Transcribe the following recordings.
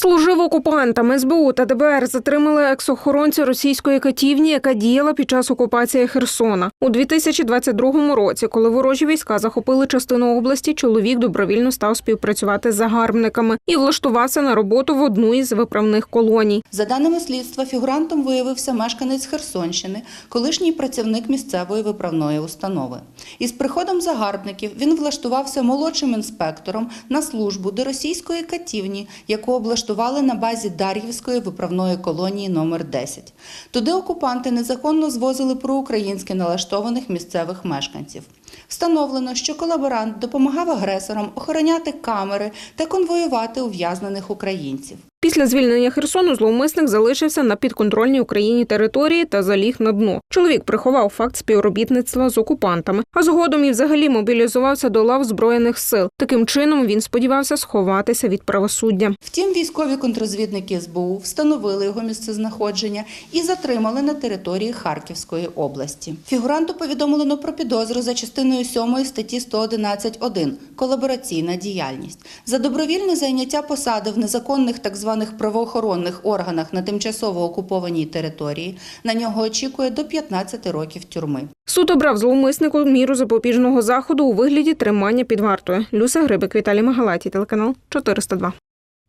Служив окупантам СБУ та ДБР затримали екс-охоронця російської катівні, яка діяла під час окупації Херсона. У 2022 році, коли ворожі війська захопили частину області, чоловік добровільно став співпрацювати з загарбниками і влаштувався на роботу в одну із виправних колоній. За даними слідства, фігурантом виявився мешканець Херсонщини, колишній працівник місцевої виправної установи. Із приходом загарбників він влаштувався молодшим інспектором на службу до російської катівні, яку облаштували на базі Дар'ївської виправної колонії номер 10. Туди окупанти незаконно звозили проукраїнськи налаштованих місцевих мешканців. Встановлено, що колаборант допомагав агресорам охороняти камери та конвоювати ув'язнених українців. Після звільнення Херсону зловмисник залишився на підконтрольній Україні території та заліг на дно. Чоловік приховав факт співробітництва з окупантами, а згодом і взагалі мобілізувався до лав збройних сил. Таким чином він сподівався сховатися від правосуддя. Втім, військові контрозвідники СБУ встановили його місцезнаходження і затримали на території Харківської області. Фігуранту повідомлено про підозру за частиною 7 статті 111.1 колабораційна діяльність за добровільне зайняття посади в незаконних так званих правоохоронних органах на тимчасово окупованій території. На нього очікує до 15 років тюрми. Суд обрав зловмиснику міру запобіжного заходу у вигляді тримання під вартою. Люся Грибик, Віталій Магалаті, телеканал 402.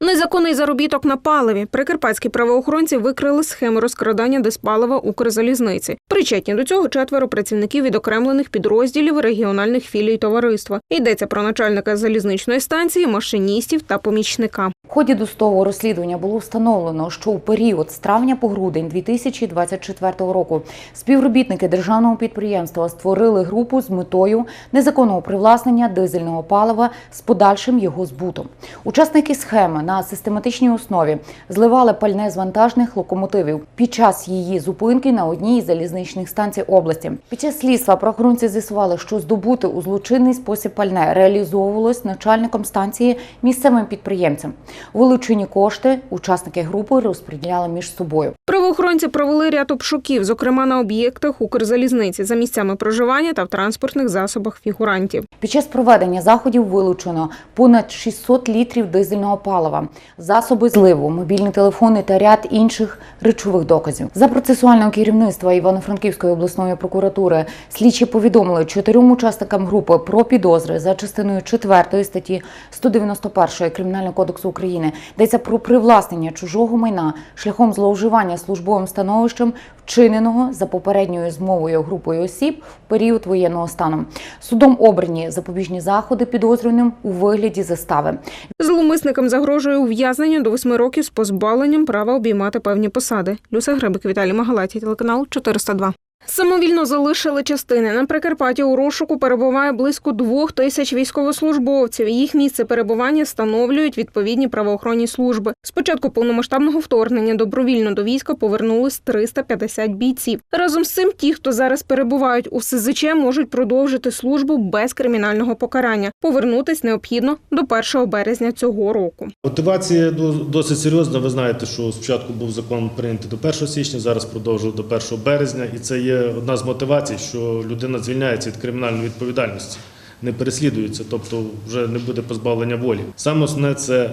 Незаконний заробіток на паливі. Прикарпатські правоохоронці викрили схему розкрадання диспалива Укрзалізниці. Причетні до цього четверо працівників відокремлених підрозділів регіональних філій товариства. Йдеться про начальника залізничної станції, машиністів та помічника. В ході досудового розслідування було встановлено, що у період з травня по грудень 2024 року співробітники державного підприємства створили групу з метою незаконного привласнення дизельного палива з подальшим його збутом. Учасники схеми на систематичній основі зливали пальне з вантажних локомотивів під час її зупинки на одній із залізничних станцій області. Під час слідства правоохоронці з'ясували, що здобути у злочинний спосіб пальне реалізовувалось начальником станції місцевим підприємцем. Вилучені кошти учасники групи розподіляли між собою. Правоохоронці провели ряд обшуків, зокрема на об'єктах Укрзалізниці за місцями проживання та в транспортних засобах фігурантів. Під час проведення заходів вилучено понад 600 літрів дизельного палива, засоби зливу, мобільні телефони та ряд інших речових доказів. За процесуального керівництва Івано-Франківської обласної прокуратури слідчі повідомили чотирьом учасникам групи про підозри за частиною 4 статті 191 Кримінального кодексу України. Йдеться про привласнення чужого майна шляхом зловживання службовим становищем, вчиненого за попередньою змовою групою осіб в період воєнного стану. Судом обрані запобіжні заходи підозрюваним у вигляді застави. Зловмисникам загрожує ув'язнення до восьми років з позбавленням права обіймати певні посади. Люся Гребик, Віталій Магалаті, телеканал 402. Самовільно залишили частини. На Прикарпатті у розшуку перебуває близько двох тисяч військовослужбовців. Їх місце перебування встановлюють відповідні правоохоронні служби. З початку повномасштабного вторгнення добровільно до війська повернулись 350 бійців. Разом з цим, ті, хто зараз перебувають у СЗЧ, можуть продовжити службу без кримінального покарання. Повернутись необхідно до 1 березня цього року. Мотивація до- досить серйозна. Ви знаєте, що спочатку був закон прийнятий до 1 січня, зараз продовжує до 1 березня, і це є одна з мотивацій, що людина звільняється від кримінальної відповідальності, не переслідується, тобто вже не буде позбавлення волі. Саме основне це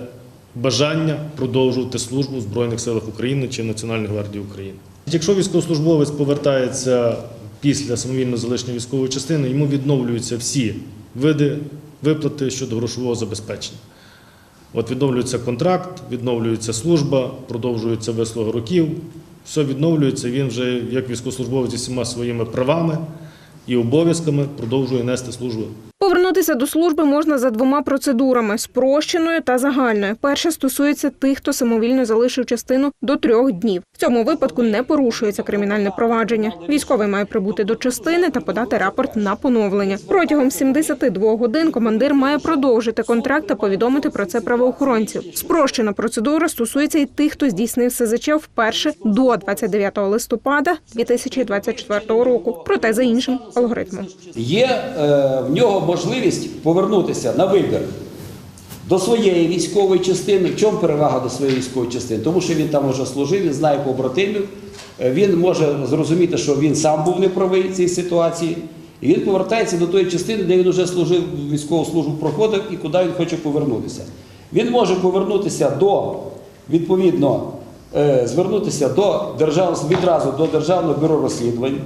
бажання продовжувати службу в Збройних силах України чи в Національній гвардії України. Якщо військовослужбовець повертається після самовільного залишення військової частини, йому відновлюються всі види виплати щодо грошового забезпечення. От відновлюється контракт, відновлюється служба, продовжується вислуга років. Все відновлюється. Він вже як військовослужбовець зі всіма своїми правами і обов'язками продовжує нести службу. Повернутися до служби можна за двома процедурами спрощеною та загальною. Перша стосується тих, хто самовільно залишив частину до трьох днів. В цьому випадку не порушується кримінальне провадження. Військовий має прибути до частини та подати рапорт на поновлення. Протягом 72 годин командир має продовжити контракт та повідомити про це правоохоронців. Спрощена процедура стосується і тих, хто здійснив СЗЧ вперше до 29 листопада 2024 року. Проте за іншим алгоритмом. Є е, в нього можливість повернутися на вибір до своєї військової частини. В чому перевага до своєї військової частини? Тому що він там вже служив, він знає побратимів, е, він може зрозуміти, що він сам був неправий в цій ситуації. І він повертається до тої частини, де він вже служив, військову службу проходив і куди він хоче повернутися. Він може повернутися до відповідно е, звернутися до держав, відразу до Державного бюро розслідувань,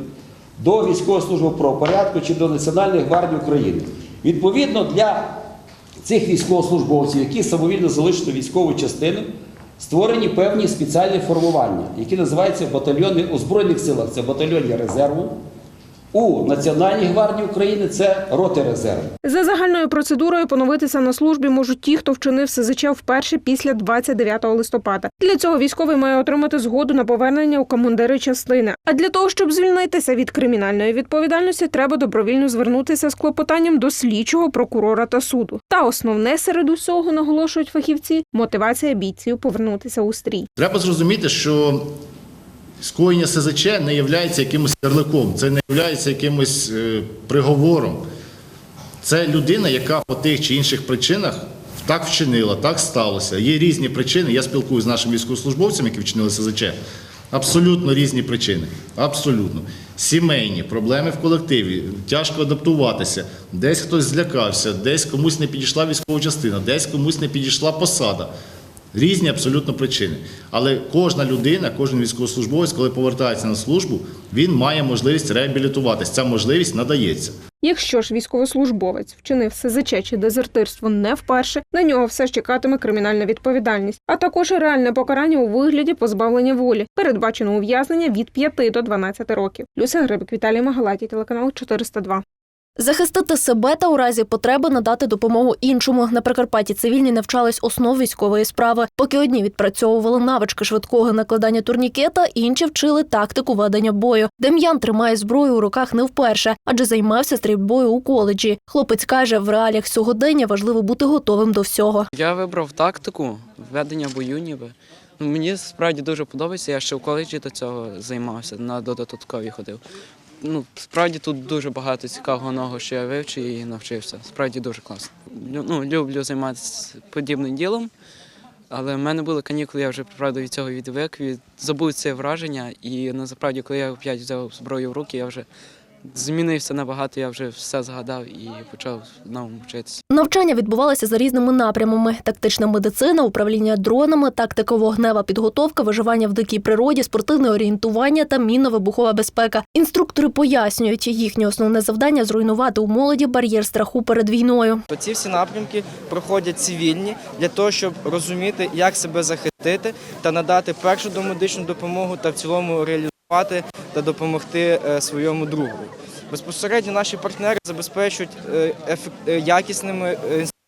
до військової служби правопорядку чи до Національної гвардії України. Відповідно для цих військовослужбовців, які самовільно залишили військову частину, створені певні спеціальні формування, які називаються батальйони у Збройних силах. Це батальйони резерву. У Національній гвардії України це роти резерву. За загальною процедурою поновитися на службі можуть ті, хто вчинив СЗЧ вперше після 29 листопада. Для цього військовий має отримати згоду на повернення у командири частини. А для того, щоб звільнитися від кримінальної відповідальності, треба добровільно звернутися з клопотанням до слідчого прокурора та суду. Та основне серед усього наголошують фахівці мотивація бійців повернутися у стрій. Треба зрозуміти, що скоєння СЗЧ не є якимось ярликом, це не є якимось е, приговором. Це людина, яка по тих чи інших причинах так вчинила, так сталося. Є різні причини. Я спілкуюся з нашими військовослужбовцями, які вчинили СЗЧ. Абсолютно різні причини. Абсолютно. Сімейні, проблеми в колективі, тяжко адаптуватися, десь хтось злякався, десь комусь не підійшла військова частина, десь комусь не підійшла посада. Різні абсолютно причини. Але кожна людина, кожен військовослужбовець, коли повертається на службу, він має можливість реабілітуватися. Ця можливість надається. Якщо ж військовослужбовець вчинив СЗЧ чи дезертирство не вперше, на нього все ж чекатиме кримінальна відповідальність, а також реальне покарання у вигляді позбавлення волі, передбачено ув'язнення від 5 до 12 років. Люся Грибик, Віталій Магалаті, телеканал 402. Захистити себе та у разі потреби надати допомогу іншому. На Прикарпатті цивільні навчались основ військової справи. Поки одні відпрацьовували навички швидкого накладання турнікета, інші вчили тактику ведення бою. Дем'ян тримає зброю у руках не вперше, адже займався стрільбою у коледжі. Хлопець каже, в реаліях сьогодення важливо бути готовим до всього. Я вибрав тактику ведення бою ніби. Мені справді дуже подобається. Я ще в коледжі до цього займався, на додаткові ходив. Ну, справді тут дуже багато цікавого нового, що я вивчив і навчився. Справді дуже класно. Ну, люблю займатися подібним ділом, але в мене були канікули, я вже правда від цього відвик, від забув це враження. І насправді, коли я опять взяв зброю в руки, я вже змінився набагато, я вже все згадав і почав знову вчитися. Навчання відбувалося за різними напрямами: тактична медицина, управління дронами, тактика вогнева підготовка, виживання в дикій природі, спортивне орієнтування та мінно-вибухова безпека. Інструктори пояснюють, їхнє основне завдання зруйнувати у молоді бар'єр страху перед війною. Ці всі напрямки проходять цивільні для того, щоб розуміти, як себе захистити та надати першу домедичну допомогу та в цілому реалізувати та допомогти е, своєму другу. Безпосередньо наші партнери забезпечують е, е, якісними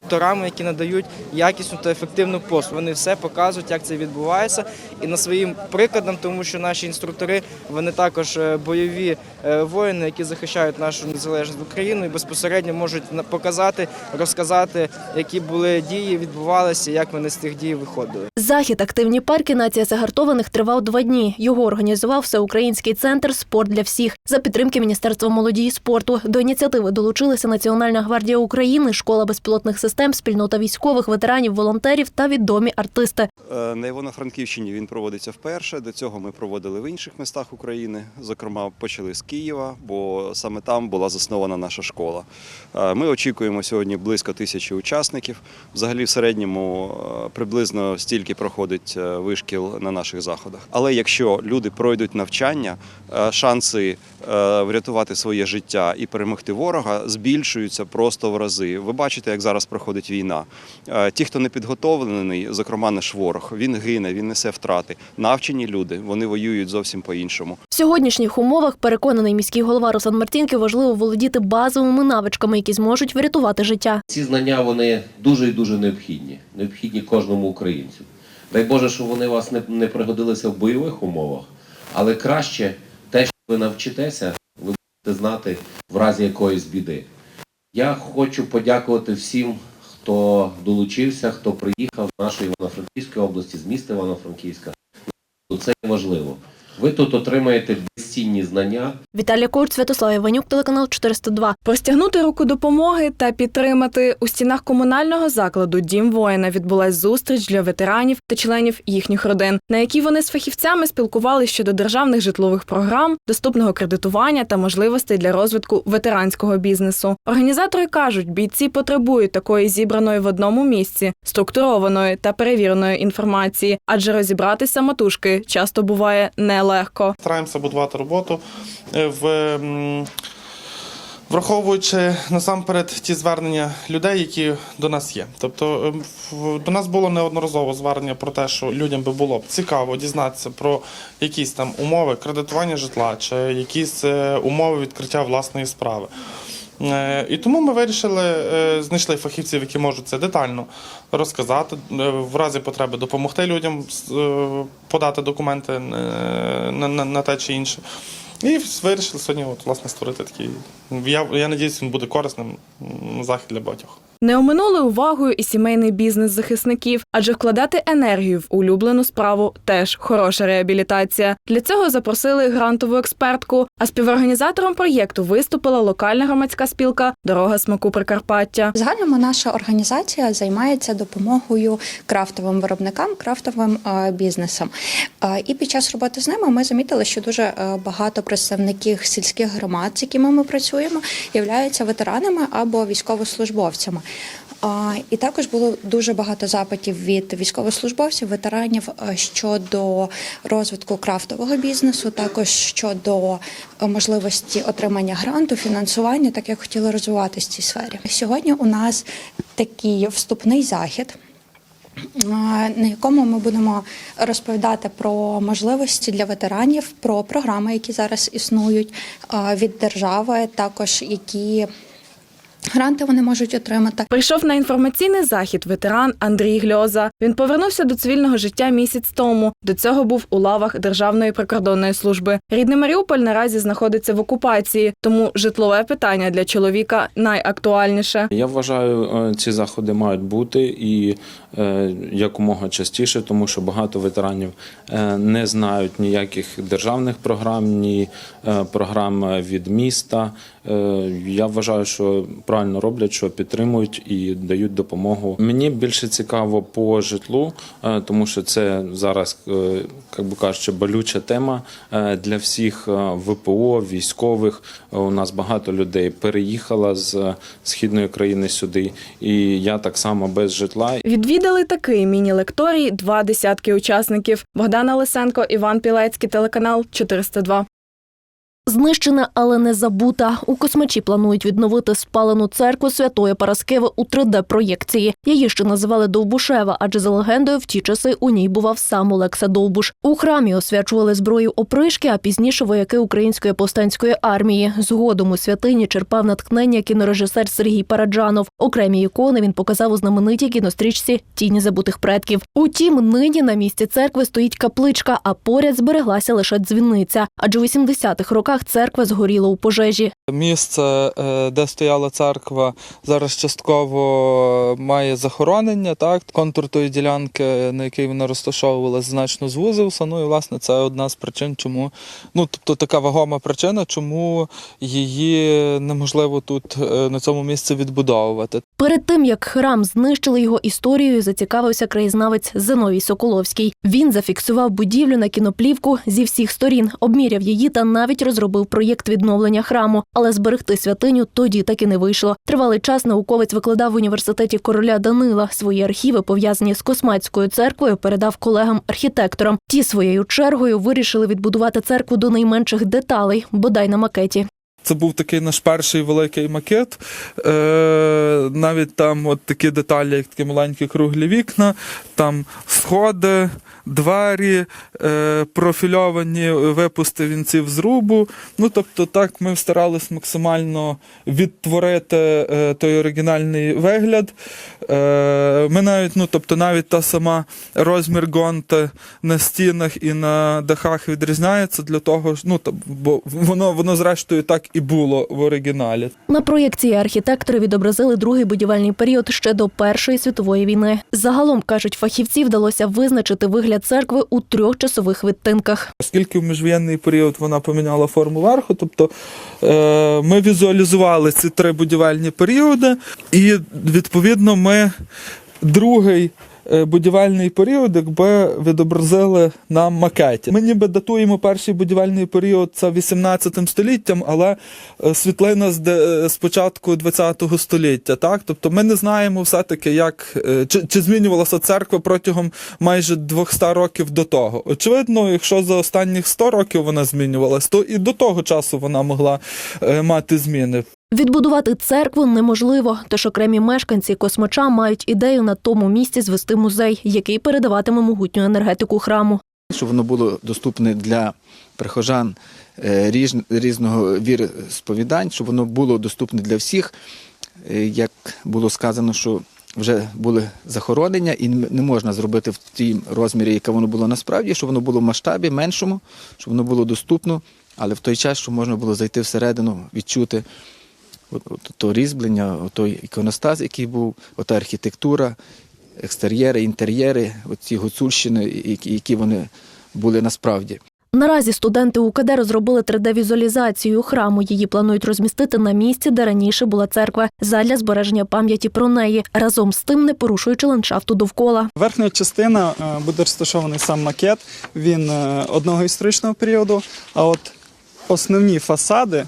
інструкторами, які надають якісну та ефективну послугу. Вони все показують, як це відбувається, і на своїм прикладам, тому що наші інструктори вони також е, бойові е, воїни, які захищають нашу незалежність Україну і безпосередньо можуть показати, розказати, які були дії, відбувалися, як вони з тих дій виходили. Захід Активні парки нація загартованих тривав два дні. Його організував всеукраїнський центр Спорт для всіх за підтримки Міністерства молоді і спорту. До ініціативи долучилися Національна гвардія України, школа безпілотних систем, спільнота військових, ветеранів, волонтерів та відомі артисти. Е, На Івано-Франківщині він проводиться вперше. До цього ми проводили в інших містах України. Зокрема, почали з Києва, бо саме там була заснована наша школа. Е, Ми очікуємо сьогодні близько тисячі учасників. Взагалі, в середньому е, приблизно стільки проходить вишкіл на наших заходах. Але якщо люди пройдуть навчання, шанси врятувати своє життя і перемогти ворога збільшуються просто в рази. Ви бачите, як зараз проходить війна. Ті, хто не підготовлений, зокрема наш ворог, він гине, він несе втрати. Навчені люди, вони воюють зовсім по-іншому. В сьогоднішніх умовах переконаний міський голова Руслан Мартінки важливо володіти базовими навичками, які зможуть врятувати життя. Ці знання вони дуже і дуже необхідні, необхідні кожному українцю. Дай Боже, щоб вони вас не, не пригодилися в бойових умовах, але краще те, що ви навчитеся, ви будете знати в разі якоїсь біди. Я хочу подякувати всім, хто долучився, хто приїхав з нашої Івано-Франківської області, з міста Івано-Франківська. Це важливо. Ви тут отримаєте безцінні знання, Віталій Курц, Святослав Іванюк, телеканал 402. Простягнути руку допомоги та підтримати у стінах комунального закладу Дім воїна відбулась зустріч для ветеранів та членів їхніх родин, на якій вони з фахівцями спілкувалися щодо державних житлових програм, доступного кредитування та можливостей для розвитку ветеранського бізнесу. Організатори кажуть, бійці потребують такої зібраної в одному місці, структурованої та перевіреної інформації, адже розібрати самотужки часто буває нелегко. Стараємося будувати роботу е, в. Враховуючи насамперед ті звернення людей, які до нас є. Тобто е, до нас було неодноразово звернення про те, що людям би було б цікаво дізнатися про якісь там умови кредитування житла чи якісь е, умови відкриття власної справи. Е, І тому ми вирішили, е, знайшли фахівців, які можуть це детально розказати, е, в разі потреби допомогти людям подати документи на, на, на те чи інше. І вирішили сьогодні от, власне, створити такий. Я, я надіюсь, він буде корисним захід для багатьох. Не оминули увагою і сімейний бізнес захисників, адже вкладати енергію в улюблену справу теж хороша реабілітація. Для цього запросили грантову експертку. А співорганізатором проєкту виступила локальна громадська спілка Дорога смаку Прикарпаття. Загальному наша організація займається допомогою крафтовим виробникам, крафтовим е, бізнесам. Е, І під час роботи з ними ми замітили, що дуже е, багато представників сільських громад, з якими ми працюємо, являються ветеранами або військовослужбовцями. І також було дуже багато запитів від військовослужбовців, ветеранів е, щодо розвитку крафтового бізнесу, також щодо е, можливості отримання гранту, фінансування, так як хотіли розвиватися в цій сфері. Сьогодні у нас такий вступний захід. е, На якому ми будемо розповідати про можливості для ветеранів, про програми, які зараз існують від держави, також які гранти вони можуть отримати. Прийшов на інформаційний захід ветеран Андрій Гльоза. Він повернувся до цивільного життя місяць тому. До цього був у лавах Державної прикордонної служби. Рідний Маріуполь наразі знаходиться в окупації, тому житлове питання для чоловіка найактуальніше. Я вважаю, е, ці заходи мають бути і е, якомога частіше, тому що багато ветеранів е, не знають ніяких державних програм, ні е, програм від міста. Е, Я вважаю, що правильно роблять, що підтримують і дають допомогу. Мені більше цікаво по житлу, е, тому що це зараз, е, як би кажучи, болюча тема е, для всіх ВПО, військових. У нас багато людей переїхало з східної країни сюди, і я так само без житла. Відвідали такий міні-лекторій два десятки учасників. Богдана Лисенко, Іван Пілецький, телеканал 402. Знищена, але не забута. У космачі планують відновити спалену церкву Святої Параскеви у 3D-проєкції. Її ще називали Довбушева, адже за легендою в ті часи у ній бував сам Олекса Довбуш. У храмі освячували зброю опришки, а пізніше вояки української повстанської армії. Згодом у святині черпав натхнення кінорежисер Сергій Параджанов. Окремі ікони він показав у знаменитій кінострічці Тіні забутих предків. Утім, нині на місці церкви стоїть капличка, а поряд збереглася лише дзвіниця. Адже у 80-х роках церква згоріла у пожежі. Місце, е, де стояла церква, зараз частково має захоронення. Так, контур тої ділянки, на якій вона розташовувалася, значно звузився. Ну і власне це одна з причин, чому ну тобто така вагома причина, чому її неможливо тут е, на цьому місці відбудовувати. Перед тим як храм знищили його історією, зацікавився краєзнавець Зиновій Соколовський. Він зафіксував будівлю на кіноплівку зі всіх сторін, обміряв її та навіть розробив проєкт відновлення храму. Але зберегти святиню тоді так і не вийшло. Тривалий час науковець викладав в університеті короля Данила. Свої архіви, пов'язані з Космацькою церквою, передав колегам-архітекторам. Ті своєю чергою вирішили відбудувати церкву до найменших деталей, бодай на макеті. Це був такий наш перший великий макет. Е, навіть там от такі деталі, як такі маленькі круглі вікна, там сходи, двері, е, профільовані випусти вінців зрубу. Ну тобто, так ми старались максимально відтворити е, той оригінальний вигляд. Ми навіть, ну тобто, навіть та сама розмір гонта на стінах і на дахах відрізняється для того, ну бо воно воно зрештою так і було в оригіналі. На проєкції архітектори відобразили другий будівельний період ще до Першої світової війни. Загалом кажуть, фахівці вдалося визначити вигляд церкви у трьох часових відтинках. Оскільки в міжвоєнний період вона поміняла форму верху, тобто е, ми візуалізували ці три будівельні періоди, і відповідно ми другий. Е, Будівельний період, якби відобразили на макеті. Ми ніби датуємо перший будівельний період це 18 століттям, але е, світлина з, де- з початку 20 століття. Так? Тобто ми не знаємо все-таки, як е, чи, чи змінювалася церква протягом майже 200 років до того. Очевидно, якщо за останніх 100 років вона змінювалась, то і до того часу вона могла е, мати зміни. Відбудувати церкву неможливо, тож окремі мешканці космача мають ідею на тому місці звести музей, який передаватиме могутню енергетику храму. щоб воно було доступне для прихожан е, різного віросповідань, щоб воно було доступне для всіх. Е, Як було сказано, що вже були захоронення, і не можна зробити в тій розмірі, яке воно було насправді, щоб воно було в масштабі меншому, щоб воно було доступно, але в той час, щоб можна було зайти всередину, відчути то різьблення, той іконостас, який був, ота архітектура, екстер'єри, інтер'єри, оці гуцульщини, які, вони були насправді. Наразі студенти УКД розробили 3D-візуалізацію храму. Її планують розмістити на місці, де раніше була церква, задля збереження пам'яті про неї, разом з тим не порушуючи ландшафту довкола. Верхня частина е, буде розташований сам макет. Він е, одного історичного періоду. А от основні фасади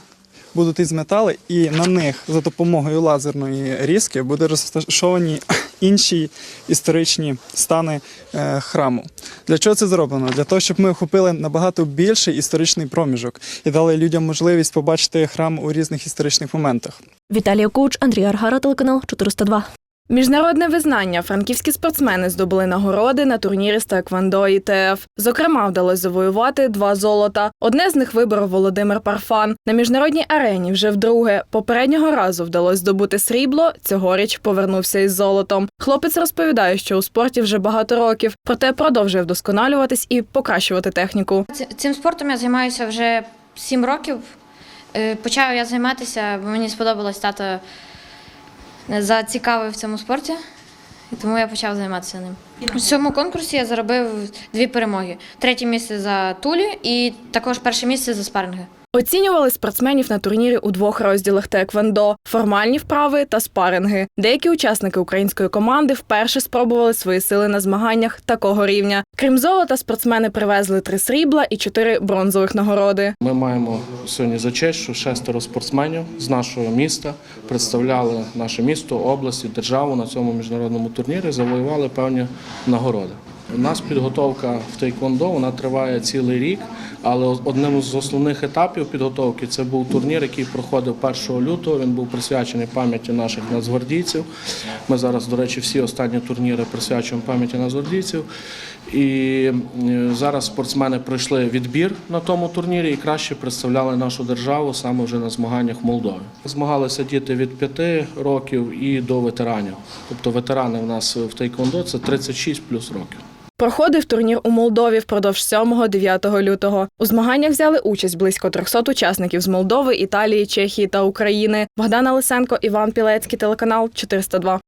будуть із метали, і на них за допомогою лазерної різки буде розташовані інші історичні стани е, храму. Для чого це зроблено? Для того, щоб ми охопили набагато більший історичний проміжок і дали людям можливість побачити храм у різних історичних моментах. Віталія Коуч, Андрій Аргара, телеканал 402. Міжнародне визнання франківські спортсмени здобули нагороди на турнірі з Таеквондо і ТФ. Зокрема, вдалося завоювати два золота. Одне з них виборов Володимир Парфан. На міжнародній арені вже вдруге. Попереднього разу вдалося здобути срібло. Цьогоріч повернувся із золотом. Хлопець розповідає, що у спорті вже багато років, проте продовжує вдосконалюватись і покращувати техніку. Цим спортом я займаюся вже сім років. Е, Почав я займатися, бо мені сподобалось тато зацікавив в цьому спорті, і тому я почав займатися ним. У цьому конкурсі я заробив дві перемоги: третє місце за тулі і також перше місце за спарринги. Оцінювали спортсменів на турнірі у двох розділах Теквондо – формальні вправи та спаринги. Деякі учасники української команди вперше спробували свої сили на змаганнях такого рівня. Крім золота, спортсмени привезли три срібла і чотири бронзових нагороди. Ми маємо сьогодні за честь, що шестеро спортсменів з нашого міста представляли наше місто, область і державу на цьому міжнародному турнірі, завоювали певні нагороди. У нас підготовка в тейквондо вона триває цілий рік, але одним з основних етапів підготовки це був турнір, який проходив 1 лютого. Він був присвячений пам'яті наших нацгвардійців. Ми зараз, до речі, всі останні турніри присвячуємо пам'яті нацгвардійців. І е, зараз спортсмени пройшли відбір на тому турнірі і краще представляли нашу державу саме вже на змаганнях в Молдові. Змагалися діти від 5 років і до ветеранів. Тобто ветерани в нас в тейквондо це 36 плюс років. Проходив турнір у Молдові впродовж 7-9 лютого. У змаганнях взяли участь близько 300 учасників з Молдови, Італії, Чехії та України. Богдана Лисенко, Іван Пілецький, телеканал 402.